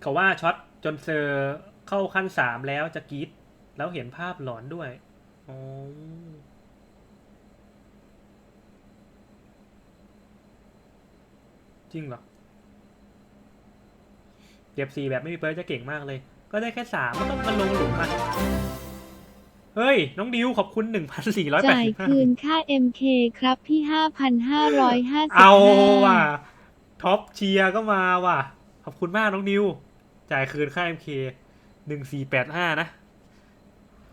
เขาว่าช็อตจนเซอร์เข้าขั้นสามแล้วจะกรีดแล้วเห็นภาพหลอนด้วยอ๋อจริงเหรอเก็บสี่แบบไม่มีเปิร์จะเก่งมากเลย ก็ได้แค่สามก็ต้องมาลงหลุมอะเฮ้ย น้องดิวขอบคุณหนึ่งพันสี่ร้อยแปดจ่ายสิบห้าคืนค่า MK ครับพี่ 5,555เอาว่ะ ท็อปเชียร์ก็มาว่ะ ขอบคุณมากน้องนิว จ่ายคืนค่า MK หนึ่งสี่แปดห้านะ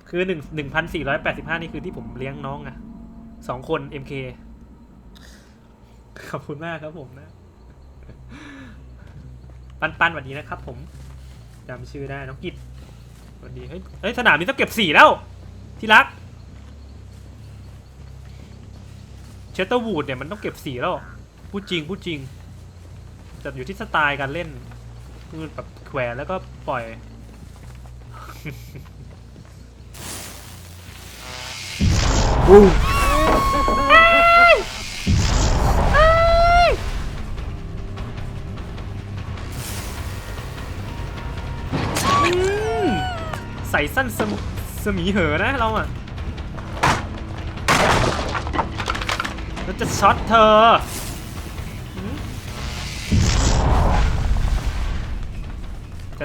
คือหนึ่งหนึ่งพันสี่ร้อยแปดสิบห้านี่คือที่ผมเลี้ยงน้องอะสองคน MK ขอบคุณมากครับผมนะ ปันปันสวัสดีนะครับผมจำชื่อได้น้องกิตสวัสดีเฮ้ยเฮ้ยสนามนี้ต้องเก็บสี่แล้ว ที่รักเชสเตอร์วูดเนี่ยมันต้องเก็บสีแล้วพูดจริงพูดจริงแต่อยู่ที่สไตล์การเล่นคือแบบ แขวนแล้วก็ปล่อยอืมใส่สั้นสมสมีเหอะนะเราอะเราจะช็อตเธอ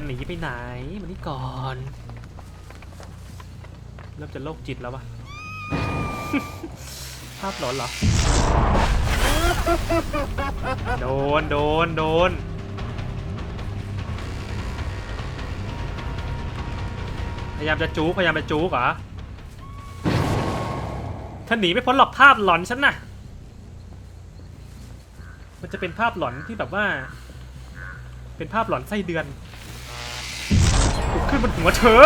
หนีไปไหนมานี่ก่อน เริ่มจะโรคจิตแล้ววะ ภาพหลอนเหรอ โดน โดน โดน พยายามจะจู๊กพยายามจะจู๊กเหรอถ้าหนีไม่พ้นหรอกภาพหลอนฉันน่ะ มันจะเป็นภาพหลอนที่แบบว่า เป็นภาพหลอนไส้เดือน ขึ้นบนหัวเธอ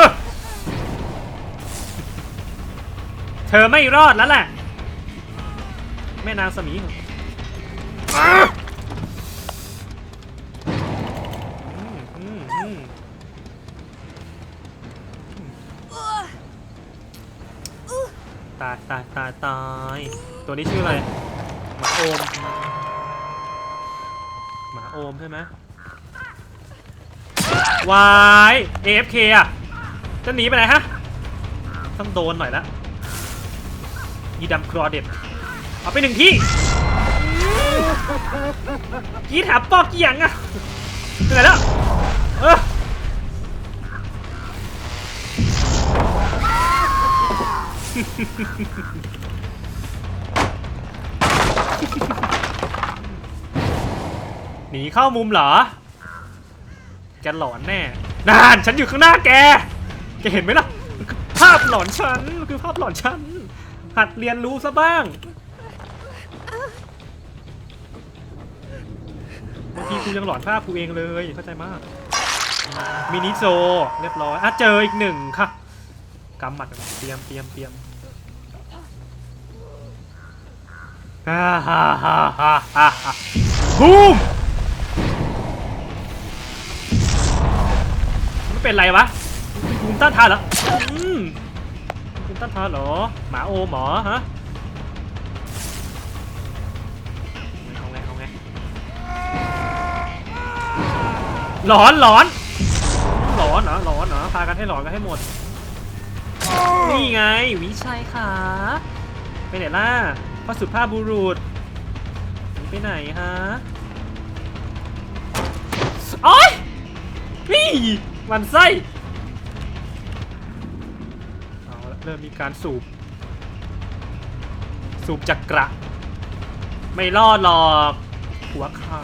เธอไม่รอดแล้วแหละ แม่นางสมีตายตายตายตาย ตัวนี้ชื่ออะไร หมาโอม หมาโอมใช่ไหม วาย AFK อะ จะหนีไปไหนฮะ ต้องโดนหน่อยละยีดำครอเด็ดเอาไปหนึ่งที่กีดหาปอกกี่ยังอะไปไหนแล้วเออหนีเข้ามุมเหรอ กหลอนแน่นานฉันอยู่ข้างหน้าแก แกเห็นไหมล่ะ ภาพหลอนฉัน คือภาพหลอนฉัน หัดเรียนรู้ซะบ้างบางทีกูยังหลอนภาพกูเองเลยเข้าใจมาก มินิโซเรียบร้อยอะเจออีกหนึ่งค่ะกำหมัดเตรียมเตรียมเตรียมฮ่าฮ่าฮ่าฮ่าฮ่าฮ่าบูม เป็นไรวะภูมิต้านทานเหรออืมภูมิต้านทานเหรอ หมาโอหมอฮะเอาไงเอาไงหลอนหลอนหลอนเหรอหลอนเหรอพากันให้หลอนกันให้หมด นี่ไงวิชัยขาไปไหนล่ะพระสุภาพบุรุษไปไหนฮะโอ๊ยนี่ มันไส้เอาละเริ่มมีการสูบ สูบจักระ ไม่รอดหรอก หัวขา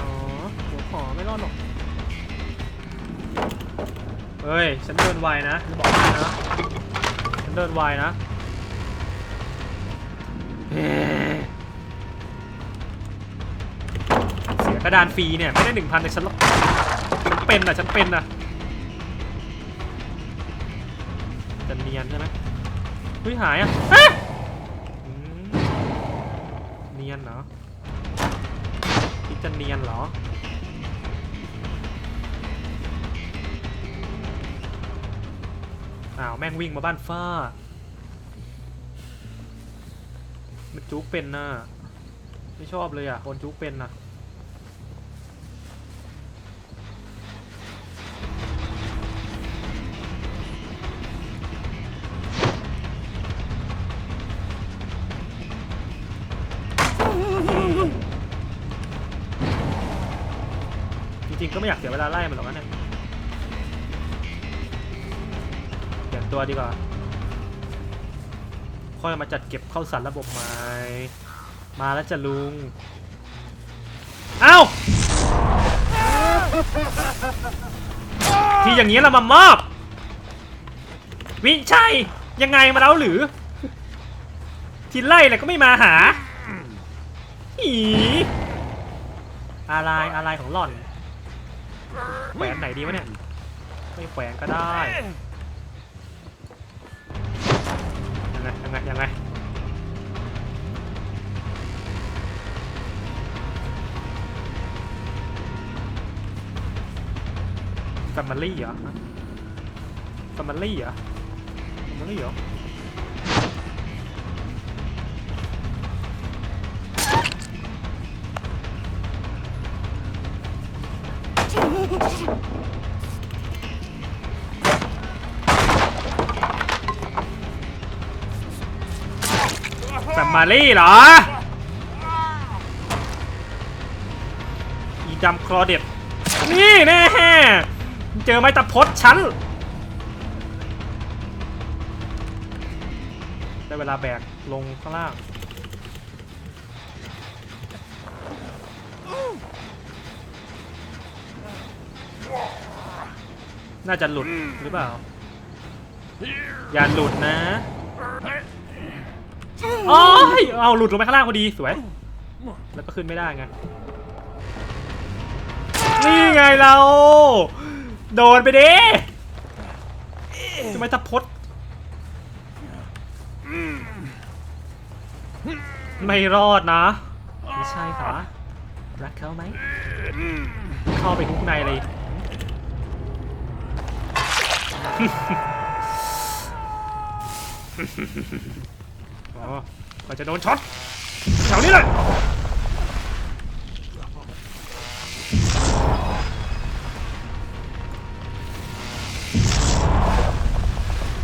หัวขอไม่รอดหรอก เฮ้ย ฉันเดินไวนะจะบอกให้นะ ฉันเดินไวนะเอ๊ะเสียกระดานฟรีเนี่ย ไม่ได้หนึ่งพันแต่ฉันหรอกฉันเป็นอะ ฉันเป็นอะ นียนใช่ไหมเฮ้ยหายอะเนียนเหรอคิดจะเนียนเหรออ้าวแม่งวิ่งมาบ้านฟ้า มันจุกเป็นน่ะไม่ชอบเลยอะคนจุกเป็นน่ะ ก็ไม่อยากเสียเวลาไล่มันหรอกนะเนี่ยเปลี่ยนตัวดีกว่า ค่อยมาจัดเก็บเข้าสารระบบใหม่ มาแล้วจะลุง เอ้า ที่อย่างนี้เรามามอบ วิชัยยังไงมาแล้วหรือ ทีไล่อะไรก็ไม่มาหาอีอะไรอะไรของหล่อน แขวนไหนดีวะเนี่ย ไม่แขวนก็ได้ ยังไง ยังไง ยังไงแฟมิลี่เหรอแฟมิลี่เหรอแฟมิลี่เหรอ แฟมิลี่เหรอ อีดำคลอเด็ด นี่แน่เจอไม้ตะพดฉัน ได้เวลาแบกลงข้างล่าง น่าจะหลุดหรือเปล่า อย่าหลุดนะโอ้ยเอาหลุดลงไปข้างล่างพอดีสวย แล้วก็ขึ้นไม่ได้ไง นี่ไงเรา โดนไปดิทำไมตะพดไม่รอดนะ ไม่ใช่ค่ะรักเขาไหม เข้าไปทุกในเลย อ๋อเราจะโดนช็อตแถวนี้เลย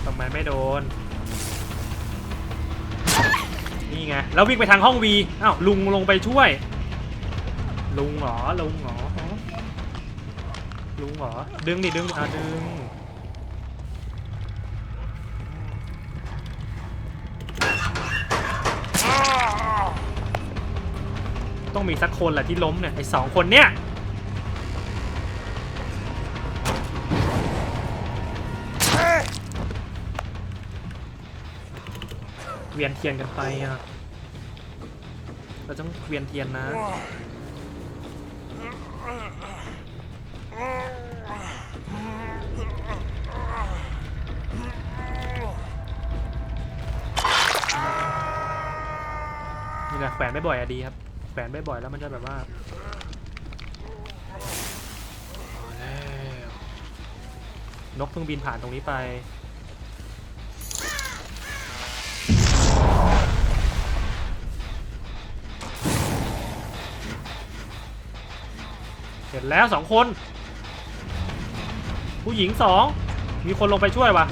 ทำไมไม่โดน นี่ไง แล้ววิ่งไปทางห้องวีอ้าวลุงลงไปช่วย ลุงเหรอ ลุงเหรอ ลุงเหรอ ดึงดิดึงอะดึง ต้องมีสักคนแหละที่ล้มเนี่ยไอ้สองคนเนี่ยเวียนเทียนกันไปอะเราต้องเวียนเทียนนะนี่แหละแขวนไม่บ่อยอะดีครับ วนบ่อยๆแล้วมันจะแบบว่าอาแล้วนกเพิ่งบินผ่านตรงนี้ไปเห็นแล้วสองคน ผู้หญิงสอง มีคนลงไปช่วยวะ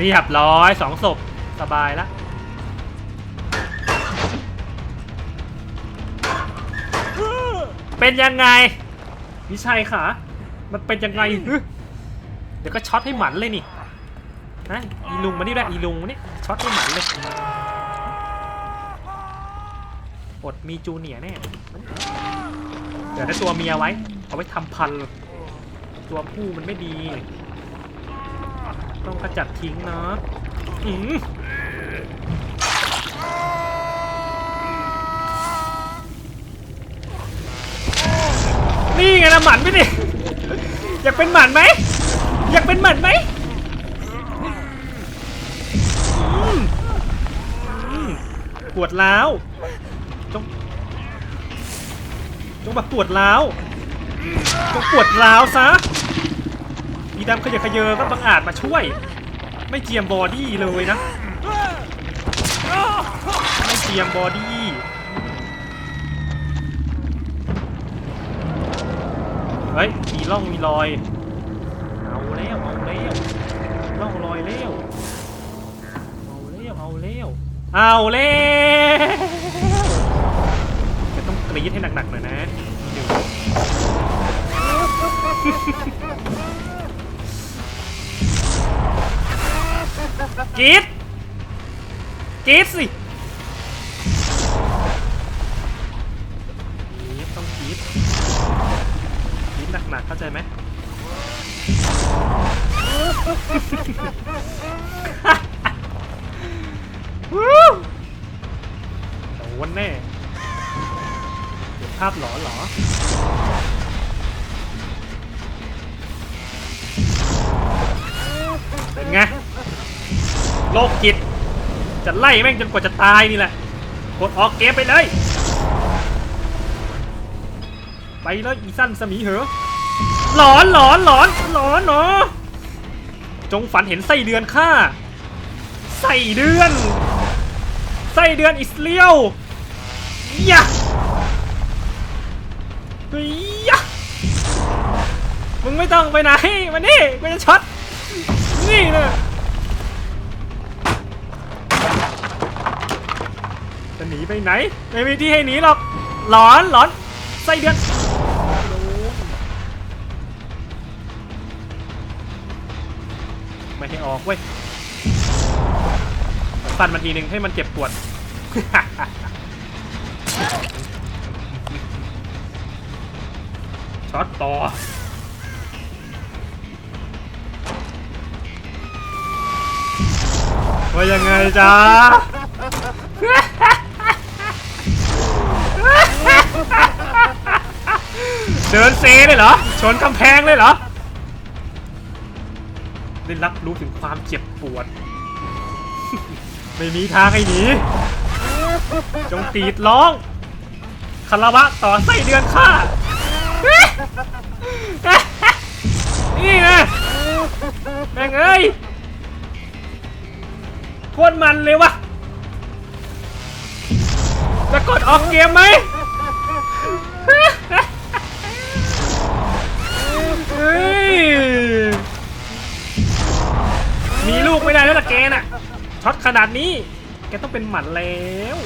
เรียบร้อยสองศพสบายละเป็นยังไงวิชัยค่ะมันเป็นยังไงเดี๋ยวก็ช็อตให้หมันเลยนี่นะอีลุงมานี่ด้วยอีลุงมานี่ช็อตให้หมันเลยอดมีจูเนียแน่เดี๋ยวได้ตัวเมียไว้ เอาไว้ทำพัน ตัวผู้มันไม่ดี ต้องกระจัดทิ้งเนาะอืมนี่ไงนะหมันไปดิอยากเป็นหมันไหมอยากเป็นหมันไหมปวดร้าวต้องต้องแบบปวดร้าวต้องปวดร้าวซะ อีดำขยะขยเยอก็บังอาจมาช่วย ไม่เจียมบอดี้เลยนะ ไม่เจียมบอดี้เฮ้ยมีร่องมีรอย เอาเร็วล่องลอยเร็วเอาเร็วเอาเร็วเอาเร็วจะต้องกรี๊ดให้หนักๆหน่อยนะ กรีดกรีดสิกรีดต้องกรีดกรีดหนักๆเข้าใจไหมวู้โดนแน่เห็นภาพหลอนเหรอเป็นไง โลกจิต จะไล่แม่งจนกว่าจะตายนี่แหละ กดออกเกมไปเลย ไปเลยอีสั้นสมีเหอหลอนหลอนหลอนหลอนเนาะจงฝันเห็นไส้เดือนข้าไส้เดือน ไส้เดือนอิสเลียวยะยะมึงไม่ต้องไปไหนมานี่กูจะช็อตนี่นะจะห นีไปไหน ไม่มีที่ให้หนีหรอก หลอนหลอนไส้เดือนไม่ให้ออกเว้ยฟันมันทีหนึ่งให้มันเจ็บปวด ช็อตต่อว่ายังไงจ๊ะ เดินเซเลยเหรอ ชนกำแพงเลยเหรอ ได้รับรู้ถึงความเจ็บปวด ไม่มีทางให้หนี จงกรีดร้องคารวะต่อไส้เดือนข้า นี่นะแม่งเอ้ยโคตรมันเลยวะจะกดออกเกมไหม เฮ้ยมีลูกไม่ได้แล้วล่ะแกน่ะช็อตขนาดนี้ แกต้องเป็นหมันแล้ว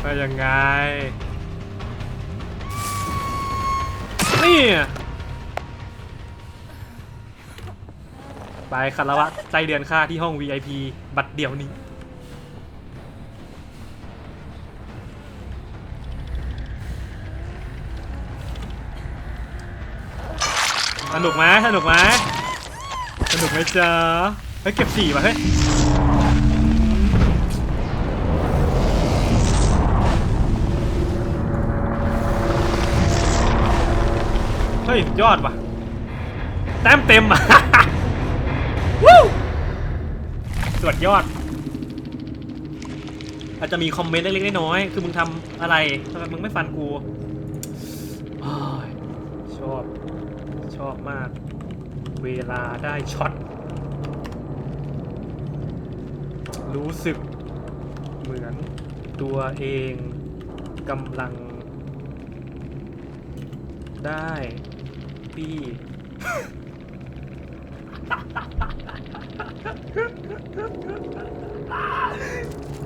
ไปยังไงนี่ ไปคารวะใจเดือนค่าที่ห้อง VIP บัตรเดี่ยวนี้ สนุกไหมสนุกไหมสนุกไหมจ๊ะเฮ้ยเก็บสี่ว่ะเฮ้ยเฮ้ยยอดว่ะแต้มเต็มอะ สวดยอด อาจจะมีคอมเมนต์เล็กๆน้อยๆคือมึงทำอะไรทำไมมึงไม่ฟันกูชอบ ชอบมาก เวลาได้ช็อต รู้สึก เหมือนตัวเองกำลัง ได้พี่ Ah!